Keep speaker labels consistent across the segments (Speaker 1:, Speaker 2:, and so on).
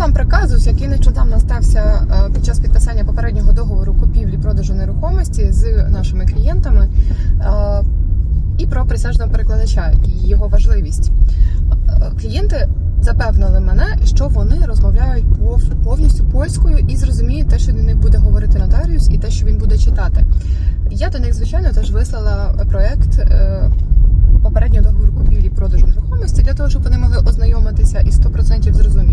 Speaker 1: вам про казус, який нещодавно стався е, під час підписання попереднього договору купівлі-продажу нерухомості з нашими клієнтами, е, і про присяжного перекладача і його важливість. Е, Клієнти запевнили мене, що вони розмовляють повністю польською і зрозуміють те, що до них буде говорити нотаріус, і те, що він буде читати. Я до них, звичайно, теж вислала проект е, попереднього договору купівлі продажу нерухомості для того, щоб вони могли ознайомитися і 100% зрозуміли.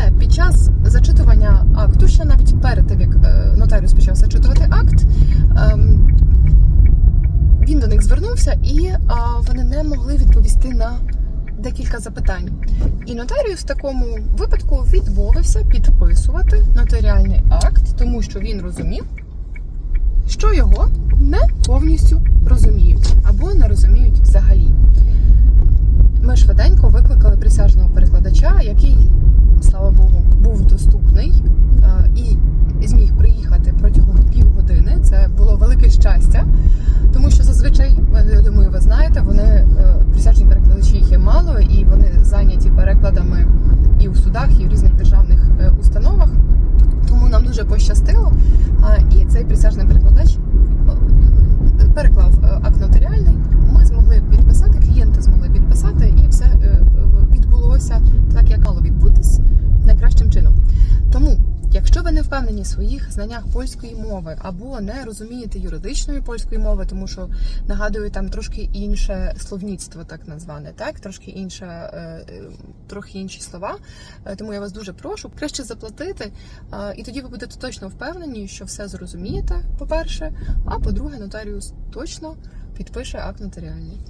Speaker 1: Але під час зачитування акту, ще навіть перед тим, як е, нотаріус почав зачитувати акт, ем, він до них звернувся, і вони не могли відповісти на декілька запитань. І нотаріус в такому випадку відмовився підписувати нотаріальний акт, тому що він розумів, що його не повністю розуміють або не розуміють взагалі. Ми швиденько викликали присяжного перекладача, який, слава Богу, був доступний е, і зміг приїхати протягом півгодини. Це було велике щастя, тому що зазвичай, я думаю, ви знаєте, вони е, присяжні перекладачі їх є мало, і вони зайняті перекладами і у судах, і в різних державних е, установах. Тому нам дуже пощастило. І цей присяжний перекладач е, переклав е, акт нотаріальний. Ми змогли підписати, клієнти змогли підписати, і все е, е, відбулося так, як мало відбутись найкращим чином. Тому, якщо ви не впевнені в своїх знаннях польської мови або не розумієте юридичної польської мови, тому що нагадую, там трошки інше словництво, так назване, так трошки інше, е, е, трохи інші слова. Е, Тому я вас дуже прошу краще заплатити, і тоді ви будете точно впевнені, що все зрозумієте, по-перше, а по-друге, нотаріус точно підпише акт нотаріальний.